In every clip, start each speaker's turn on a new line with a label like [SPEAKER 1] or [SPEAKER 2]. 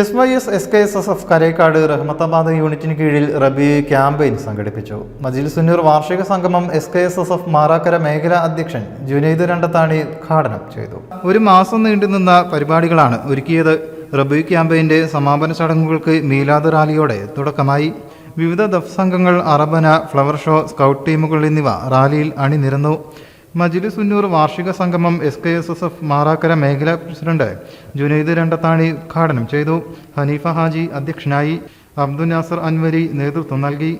[SPEAKER 1] S Y S S K S S F Karekkad Rahmathabad യൂണിറ്റിന് കീഴിൽ Rabi campaign സംഘടിപ്പിച്ചു. മജിൽ സുന്നൂർ വാർഷിക സംഗമം S K S S F Marakkara മേഖലാ അധ്യക്ഷൻ ജുനൈദ് രണ്ടത്താണി ഉദ്ഘാടനം ചെയ്തു. ഒരു മാസം നീണ്ടുനിന്ന പരിപാടികളാണ് ഒരുക്കിയത്. റബി ക്യാമ്പയിന്റെ സമാപന ചടങ്ങുകൾക്ക് മീലാദ് റാലിയോടെ തുടക്കമായി. വിവിധ ദഫ് സംഘങ്ങൾ അറബന ഫ്ലവർ ഷോ സ്കൗട്ട് ടീമുകൾ എന്നിവ റാലിയിൽ അണിനിരന്നു. മജിലിസ് ഉന്നൂർ വാർഷിക സംഗമം S K S S F Marakkara മേഖലാ പ്രസിഡന്റ് ജുനൈദ് രണ്ടത്താണി ഉദ്ഘാടനം ചെയ്തു. ഹനീഫ ഹാജി അധ്യക്ഷനായി അബ്ദുൽ നാസർ അൻവരി നേതൃത്വം നൽകി.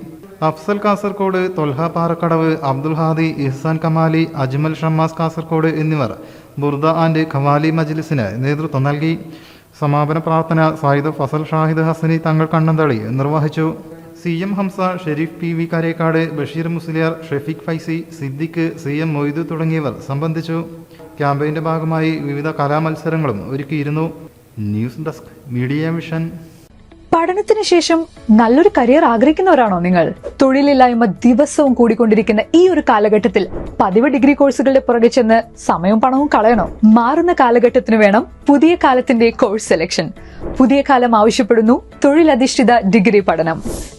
[SPEAKER 1] അഫ്സൽ കാസർകോട് തൊൽഹ പാറക്കടവ് അബ്ദുൽ ഹാദി ഇഹ്സാൻ കമാലി അജ്മൽ ഷമ്മാസ് കാസർകോട് എന്നിവർ ബുർദ ആൻഡ് ഖവാലി മജ്ലിസിന് നേതൃത്വം നൽകി. സമാപന പ്രാർത്ഥന സായിദ് ഫസൽ ഷാഹിദ് ഹസനി തങ്ങൾ കണ്ണന്തളി നിർവഹിച്ചു. C M Hamza Sharif P V Karekkad Basheer Musliyar Shafeeq Faizi Siddique C M Moidu തുടങ്ങിയവർ സംബന്ധിച്ചു. ക്യാമ്പയിന്റെ ഭാഗമായി വിവിധ കലാമത്സരങ്ങളും ഒരുക്കിയിരുന്നു. News desk media mission.
[SPEAKER 2] പഠനത്തിന് ശേഷം നല്ലൊരു കരിയർ ആഗ്രഹിക്കുന്നവരാണോ നിങ്ങൾ? തൊഴിലില്ലായ്മ ദിവസവും കൂടിക്കൊണ്ടിരിക്കുന്ന ഈ ഒരു കാലഘട്ടത്തിൽ പതിവ് ഡിഗ്രി കോഴ്സുകളുടെ പുറകെ ചെന്ന് സമയവും പണവും കളയണോ? മാറുന്ന കാലഘട്ടത്തിന് വേണം പുതിയ കാലത്തിന്റെ കോഴ്സ് സെലക്ഷൻ. പുതിയ കാലം ആവശ്യപ്പെടുന്നു തൊഴിലധിഷ്ഠിത ഡിഗ്രി പഠനം.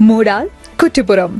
[SPEAKER 2] Moodal Kuttippuram